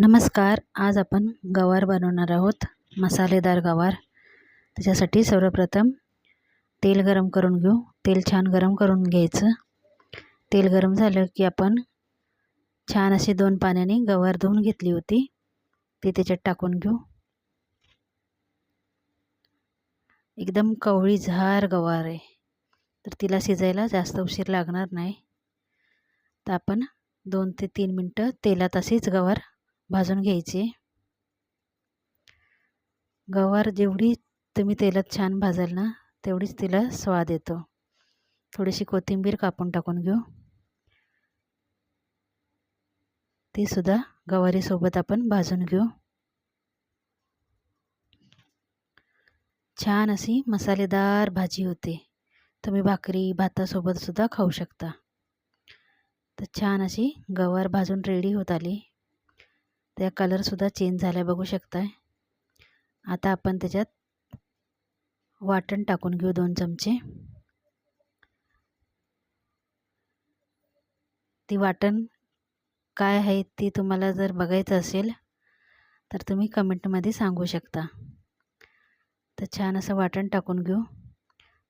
नमस्कार आज आपण गवार बनवणार आहोत मसालेदार गवार. त्याच्यासाठी सर्वप्रथम तेल गरम करून घेऊ. तेल छान गरम करून घ्यायचं. तेल गरम झालं की आपण छान अशी दोन पाण्याने गवार धुवून घेतली होती. ती त्याच्यात टाकून घेऊ. एकदम कवळी झार गवार आहे. तर तिला शिजायला जास्त उशीर लागणार नाही. तर आपण दोन ते तीन मिनटं तेलात अशीच गवार भाजून घ्यायची. गवार जेवढी तुम्ही तेलात छान भाजाल ना तेवढीच तिला स्वाद येतो. थोडीशी कोथिंबीर कापून टाकून घेऊ. तीसुद्धा गवारीसोबत आपण भाजून घेऊ. छान अशी मसालेदार भाजी होते. तुम्ही भाकरी भातासोबतसुद्धा खाऊ शकता. तर छान अशी गवार भाजून रेडी होत आली. त्या कलरसुद्धा चेंज झाला बघू शकताय. आता आपण त्याच्यात वाटण टाकून घेऊ दोन चमचे. ती वाटण काय आहे ती तुम्हाला जर बघायचं असेल तर तुम्ही कमेंटमध्ये सांगू शकता. तर छान असं वाटण टाकून घेऊ.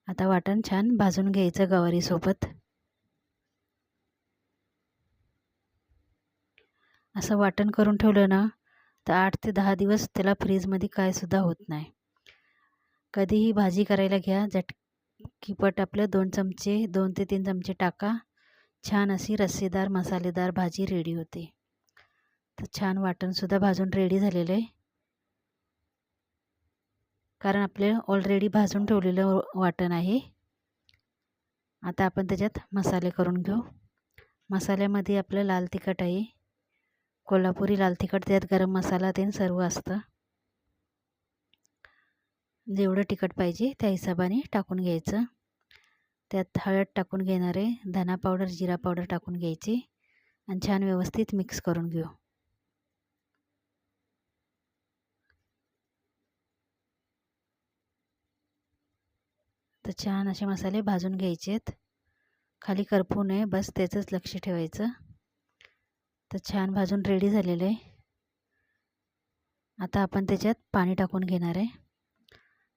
आता वाटण छान भाजून घ्यायचं गवारीसोबत. असं वाटण करून ठेवलं ना तर आठ ते दहा दिवस त्याला फ्रीजमध्ये कायसुद्धा होत नाही. कधीही भाजी करायला घ्या झटकीपट आपलं दोन चमचे दोन ते तीन चमचे टाका. छान अशी रस्सेदार मसालेदार भाजी रेडी होते. तर छान वाटणसुद्धा भाजून रेडी झालेलं आहे. कारण आपले ऑलरेडी भाजून ठेवलेलं वाटण आहे. आता आपण त्याच्यात मसाले करून घेऊ. मसाल्यामध्ये आपलं लाल तिखट आहे. कोल्हापुरी लाल तिखट त्यात गरम मसाला ते सर्व असतं. जेवढं तिखट पाहिजे त्या हिशोबाने टाकून घ्यायचं. त्यात हळद टाकून घेणार आहे धना पावडर जिरा पावडर टाकून घ्यायची आणि छान व्यवस्थित मिक्स करून घेऊ. तर छान असे मसाले भाजून घ्यायचे आहेत खाली करपू नये बस त्याचंच लक्ष ठेवायचं. तर छान भाजून रेडी झालेलं आहे. आता आपण त्याच्यात पाणी टाकून घेणार आहे.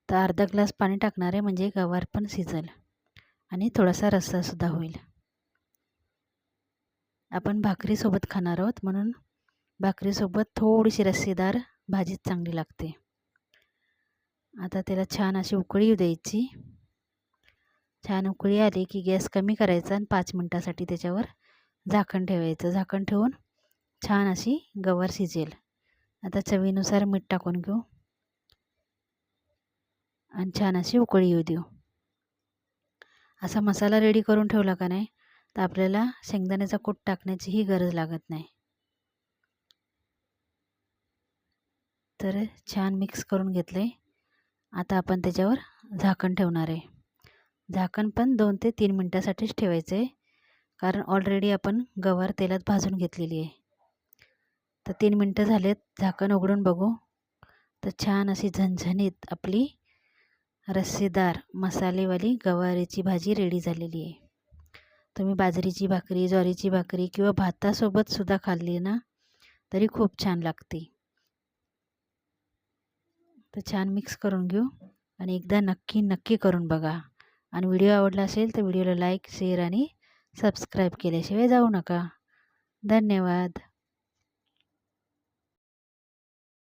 तर अर्धा ग्लास पाणी टाकणार आहे म्हणजे गवार पण शिजेल आणि थोडासा रस्सासुद्धा होईल. आपण भाकरीसोबत खाणार आहोत म्हणून भाकरीसोबत थोडीशी रस्सीदार भाजी चांगली लागते. आता त्याला छान अशी उकळी येऊ द्यायची. छान उकळी आली की गॅस कमी करायचा आणि पाच मिनटासाठी त्याच्यावर झाकण ठेवायचं. झाकण ठेवून छान अशी गवार शिजेल. आता चवीनुसार मीठ टाकून घेऊ. आणि छान अशी उकळी येऊ देऊ. असा मसाला रेडी करून ठेवला का नाही तर आपल्याला शेंगदाण्याचा कूट टाकण्याचीही गरज लागत नाही. तर छान मिक्स करून घेतलं आहे आता आपण त्याच्यावर झाकण ठेवणार आहे. झाकण पण दोन ते तीन मिनटासाठीच ठेवायचं आहे कारण ऑलरेडी आपण गवार तेलात भाजून घेतलेली आहे. तर तीन मिनटं झालेत झाकण उघडून बघू. तर छान अशी झणझणीत आपली रस्सेदार मसालेवाली गवारीची भाजी रेडी झालेली आहे. तुम्ही बाजरीची भाकरी ज्वारीची भाकरी किंवा भातासोबतसुद्धा खाल्ली ना तरी खूप छान लागते. तर छान मिक्स करून घेऊ आणि एकदा नक्की नक्की करून बघा. आणि व्हिडिओ आवडला असेल तर व्हिडिओला लाईक शेअर आणि सबस्क्राईब केल्याशिवाय जाऊ नका. धन्यवाद.